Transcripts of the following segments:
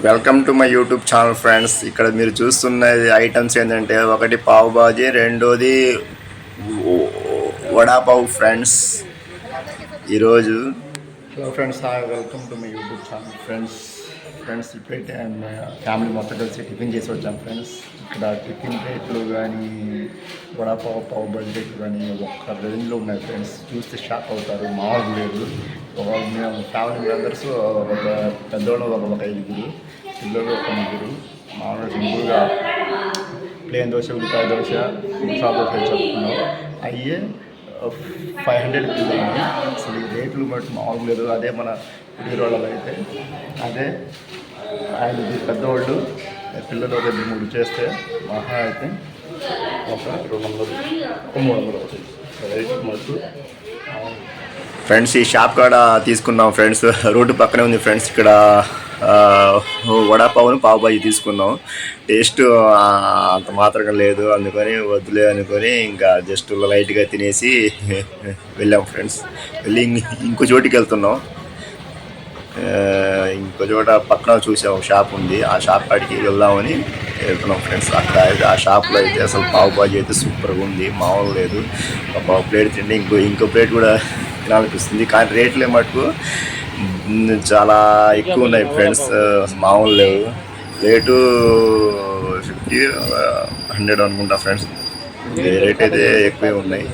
Welcome to my YouTube channel friends ఇక్కడ మీరు చూస్తున్న ఐటమ్స్ ఏంటంటే ఒకటి పావు బాజీ రెండోది వడాపావు ఫ్రెండ్స్ ఈరోజు hello friends hi welcome to my YouTube channel friends friends ఇప్పుడైతే ఫ్యామిలీ మొత్తం కలిసి టిఫిన్ చేసి వచ్చాం ఫ్రెండ్స్ ఇక్కడ టిఫిన్ రేట్లు కానీ వడాపావు పావు బజీ రేట్లు కానీ ఒక్క రేంజ్లో ఉన్నాయి ఫ్రెండ్స్ చూస్తే షాక్ అవుతారు మామూలు లేదు. మేము ఫ్యామిలీ మెంబర్స్ ఒక పెద్దోళ్ళు ఒక ఒక ఐదుగురు పిల్లలు ఒక ముగ్గురు. మామూలుగా సింపుల్గా ప్లేన్ దోశ ఉల్లిపాయ దోశ మసాలా దోశ చెప్పుకున్నాం అయ్యే ఫైవ్ హండ్రెడ్ అయింది అసలు ఈ రేట్లు బట్టి మామూలు లేదు. అదే మన హీరోలలో అయితే అదే ఆయన పెద్దవాళ్ళు పిల్లలు రెండు మూడు చేస్తే మహా అయితే ఒక రెండు వందలు మూడు వందలు అవుతుంది. రేట్ ఫ్రెండ్స్ ఈ షాప్ కాడ తీసుకున్నాం ఫ్రెండ్స్ రోడ్డు పక్కనే ఉంది ఫ్రెండ్స్ ఇక్కడ వడాపావును పావు బాజీ తీసుకున్నాం. టేస్ట్ అంత మాత్రంగా లేదు. అందుకని వద్దులే అనుకొని ఇంకా జస్ట్ లైట్గా తినేసి వెళ్ళాం ఫ్రెండ్స్. వెళ్ళి ఇంకో చోటికి వెళ్తున్నాం. ఇంకో చోట పక్కన చూసాం షాప్ ఉంది. ఆ షాప్ కాడికి వెళ్దామని వెళ్తున్నాం ఫ్రెండ్స్. అక్కడ అయితే ఆ షాప్లో అయితే అసలు పావు బాజీ అయితే సూపర్గా ఉంది. మామూలు లేదు. ఒక పావు ప్లేట్ తింటే ఇంకో ఇంకో ప్లేట్ కూడా తినాలనిపిస్తుంది. కానీ రేట్లే మటుకు చాలా ఎక్కువ ఉన్నాయి ఫ్రెండ్స్. మామూలు లేవు. ప్లేటు ఫిఫ్టీ హండ్రెడ్ అనుకుంటా ఫ్రెండ్స్. రేట్ అయితే ఎక్కువే ఉన్నాయి.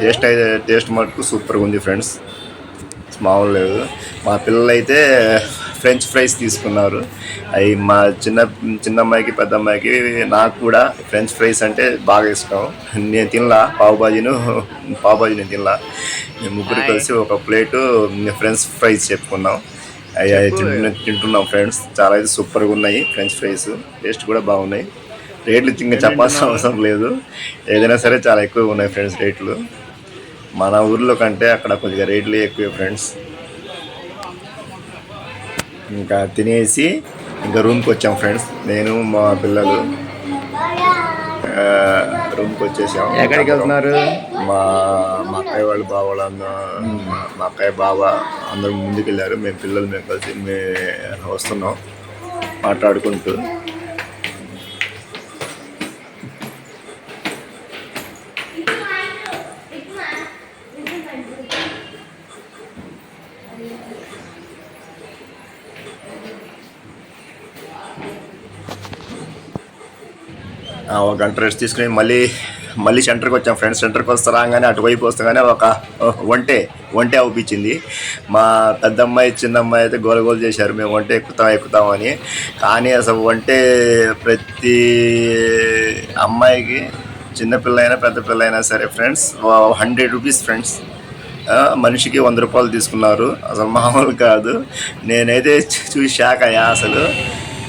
టేస్ట్ అయితే టేస్ట్ మటుకు సూపర్గా ఉంది ఫ్రెండ్స్. మామూలు లేదు మా పిల్లలు అయితే ఫ్రెంచ్ ఫ్రైస్ తీసుకున్నారు. అవి మా చిన్న చిన్న అమ్మాయికి పెద్ద అమ్మాయికి నాకు కూడా ఫ్రెంచ్ ఫ్రైస్ అంటే బాగా ఇష్టం. నేను తినలా పావు బాజీను పావు బాజీ నేను తినలా. మేము ముగ్గురు కలిసి ఒక ప్లేటు ఫ్రెంచ్ ఫ్రైస్ చెప్పుకున్నాం. అవి తింటున్నాం ఫ్రెండ్స్. చాలా అయితే సూపర్గా ఉన్నాయి ఫ్రెంచ్ ఫ్రైస్ టేస్ట్ కూడా బాగున్నాయి. రేట్లు ఇంకా చెప్పాల్సిన అవసరం లేదు. ఏదైనా సరే చాలా ఎక్కువ ఉన్నాయి ఫ్రెండ్స్ రేట్లు. మన ఊర్లో కంటే అక్కడ కొద్దిగా రేట్లు ఎక్కువ ఫ్రెండ్స్. ఇంకా తినేసి ఇంకా రూమ్కి వచ్చాం ఫ్రెండ్స్. నేను మా పిల్లలు రూమ్కి వచ్చేసాం ఎక్కడికి వెళ్తున్నారు? మా మా అక్కయ్య వాళ్ళు బావ వాళ్ళు అందరూ మా అక్కయ్య బావ అందరూ ముందుకు వెళ్ళారు మేము పిల్లలు మేము కలిసి మే వస్తున్నాం మాట్లాడుకుంటూ. ఒక గంట రెస్ట్ తీసుకుని మళ్ళీ మళ్ళీ సెంటర్కి వచ్చాం ఫ్రెండ్స్ సెంటర్కి వస్తా రాగానే అటువైపు వస్తాగానే ఒక వంటే వంటే అవుపించింది. మా పెద్దమ్మాయి చిన్నమ్మాయి అయితే గోలగోలు చేశారు. మేము వంటే ఎక్కుతాం ఎక్కుతామని కానీ అసలు వంటే ప్రతి అమ్మాయికి చిన్నపిల్ల అయినా పెద్ద పిల్ల అయినా సరే ఫ్రెండ్స్ హండ్రెడ్ రూపీస్ ఫ్రెండ్స్ మనిషికి వంద రూపాయలు తీసుకున్నారు. అసలు మామూలు కాదు. నేనైతే చూసి షాక్ అయ్యా అసలు.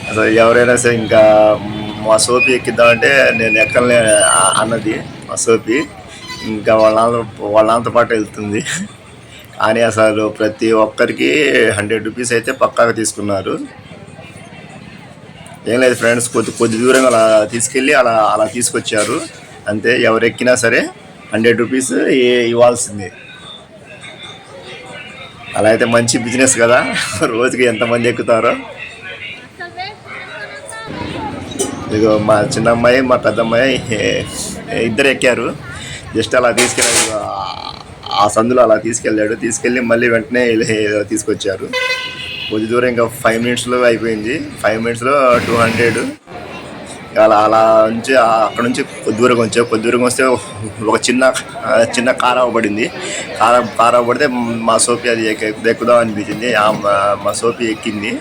అసలు ఎవరైనా సరే ఇంకా మా సోపి ఎక్కిద్దామంటే నేను ఎక్కలే అన్నది మా సోపి ఇంకా వాళ్ళ వాళ్ళంత పాటు వెళ్తుంది. కానీ అసలు ప్రతి ఒక్కరికి హండ్రెడ్ రూపీస్ అయితే పక్కాగా తీసుకున్నారు. ఏం లేదు ఫ్రెండ్స్ కొద్ది కొద్ది దూరం అలా తీసుకెళ్ళి అలా అలా తీసుకొచ్చారు. అంతే ఎవరు ఎక్కినా సరే హండ్రెడ్ రూపీస్ ఇవ్వాల్సిందే. అలా అయితే మంచి బిజినెస్ కదా. రోజుకి ఎంతమంది ఎక్కుతారో. ఇదిగో మా చిన్న అమ్మాయి మా పెద్ద అమ్మాయి ఇద్దరు ఎక్కారు. జస్ట్ అలా తీసుకెళ్ళి ఆ సందులో అలా తీసుకెళ్ళాడు. తీసుకెళ్ళి మళ్ళీ వెంటనే తీసుకొచ్చారు. కొద్ది దూరం ఇంకా ఫైవ్ మినిట్స్లో అయిపోయింది. ఫైవ్ మినిట్స్లో టూ హండ్రెడ్ అలా అలా నుంచి అక్కడ నుంచి కొద్ది దూరం వచ్చా. కొద్ది దూరం వస్తే ఒక చిన్న చిన్న కార్ అవ్వబడింది కార్ కార్ అవ్వబడితే మా సోఫీ అది ఎక్కుదాం అనిపించింది. ఆ మా- సోఫీ ఎక్కింది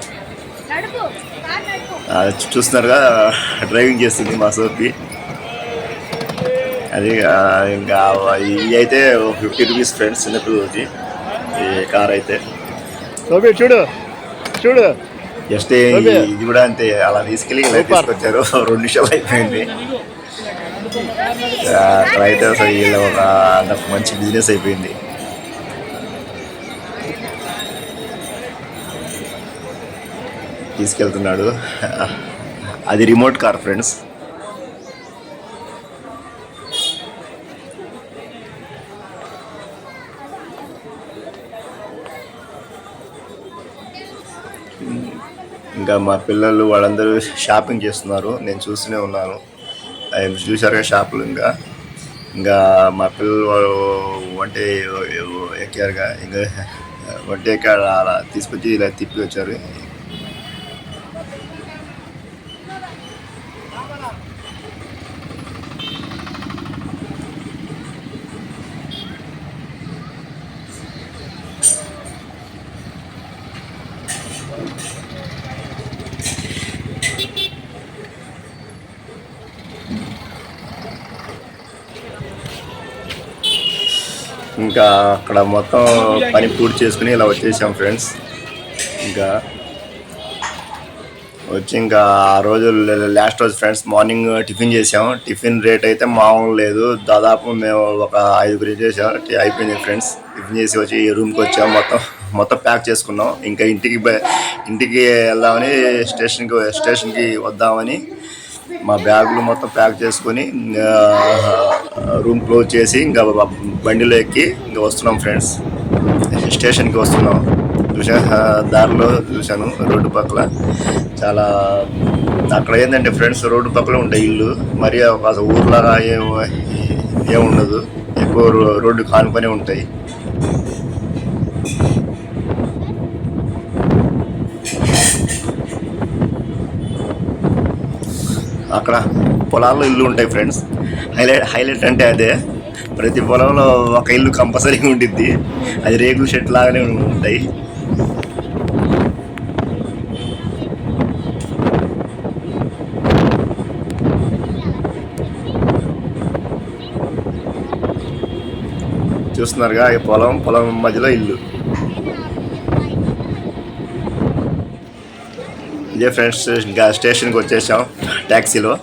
నడుపు కార్ నడుపు ఆ, చూస్తున్నారుగా డ్రైవింగ్ చేస్తుంది మా సోపి అది ఇంకా ఇవి అయితే ఫిఫ్టీ రూపీస్ ఫ్రెండ్స్ చిన్నపిల్లలకి ఈ కార్ అయితే. సోబి చూడు చూడు. జస్ట్ ఇది కూడా అంతే అలా తీసుకెళ్ళి ఇలా తీసుకొచ్చారు. రెండు నిమిషాలు అయిపోయింది. అక్కడ అయితే అసలు వీళ్ళ ఒక మంచి బిజినెస్ అయిపోయింది. తీసుకెళ్తున్నాడు. అది రిమోట్ కార్ ఫ్రెండ్స్. ఇంకా మా పిల్లలు వాళ్ళందరూ షాపింగ్ చేస్తున్నారు. నేను చూస్తూనే ఉన్నాను. అవి చూసారుగా షాపులు ఇంకా. ఇంకా మా పిల్లలు వాళ్ళు వంట ఎక్కారుగా. ఇంకా వంట ఎక్కడ అలా తీసుకొచ్చి ఇలా తిప్పి వచ్చారు. ఇంకా అక్కడ మొత్తం పని పూర్తి చేసుకుని ఇలా వచ్చేసాం ఫ్రెండ్స్. ఇంకా వచ్చి ఇంకా ఆ రోజు లాస్ట్ రోజు ఫ్రెండ్స్ మార్నింగ్ టిఫిన్ చేసాం. టిఫిన్ రేట్ అయితే మామూలు లేదు. దాదాపు మేము ఒక ఐదుగురు చేసాం. అయిపోయింది ఫ్రెండ్స్. టిఫిన్ చేసి వచ్చి రూమ్కి వచ్చాం. మొత్తం మొత్తం ప్యాక్ చేసుకున్నాం. ఇంకా ఇంటికి ఇంటికి వెళ్దామని స్టేషన్కి స్టేషన్కి వద్దామని మా బ్యాగులు మొత్తం ప్యాక్ చేసుకొని రూమ్ క్లోజ్ చేసి ఇంకా బండిలో ఎక్కి ఇంకా వస్తున్నాం ఫ్రెండ్స్. స్టేషన్కి వస్తున్నాం. చూసా దారిలో చూశాను రోడ్డు పక్కల. చాలా అక్కడ ఏంటంటే ఫ్రెండ్స్ రోడ్డు పక్కల ఉంటాయి ఇల్లు. మరి ఒక ఊర్లాగా ఏం ఏముండదు ఎక్కువ రోడ్డు కానుకొని ఉంటాయి. అక్కడ పొలాల్లో ఇల్లు ఉంటాయి ఫ్రెండ్స్. హైలైట్ హైలైట్ అంటే అదే. ప్రతి పొలంలో ఒక ఇల్లు కంపల్సరీగా ఉండిద్ది. అది రేకుల షెడ్ లాగానే ఉంటాయి. చూస్తున్నారుగా ఈ పొలం పొలం మధ్యలో ఇల్లు. ఇదే ఫ్రెండ్స్ స్టేషన్కి వచ్చేసాం ట్యాక్సీలో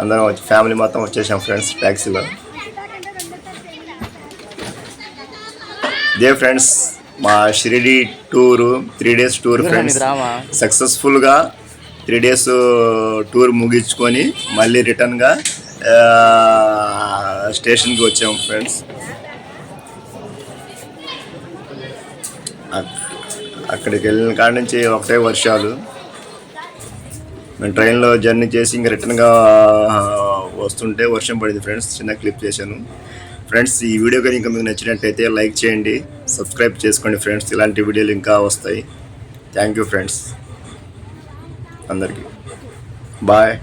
అందరం వచ్చి ఫ్యామిలీ మొత్తం వచ్చేసాం ఫ్రెండ్స్ ట్యాక్సీలో. ఇదే ఫ్రెండ్స్ మా Shirdi tour three days tour friends సక్సెస్ఫుల్గా త్రీ డేస్ టూర్ ముగించుకొని మళ్ళీ రిటర్న్గా స్టేషన్కి వచ్చాము ఫ్రెండ్స్. అక్- అక్కడికి వెళ్ళిన కాడ నుంచి ఒకటే వర్షాలు. మేము ట్రైన్లో జర్నీ చేసి ఇంక రిటర్న్గా వస్తుంటే వర్షం పడింది ఫ్రెండ్స్ చిన్న క్లిప్ చేశాను. ఫ్రెండ్స్ ఈ వీడియో కానీ ఇంకా మీకు నచ్చినట్టయితే లైక్ చేయండి సబ్స్క్రైబ్ చేసుకోండి ఫ్రెండ్స్ ఇలాంటి వీడియోలు ఇంకా వస్తాయి. థ్యాంక్ యూ ఫ్రెండ్స్ అందరికీ. బాయ్.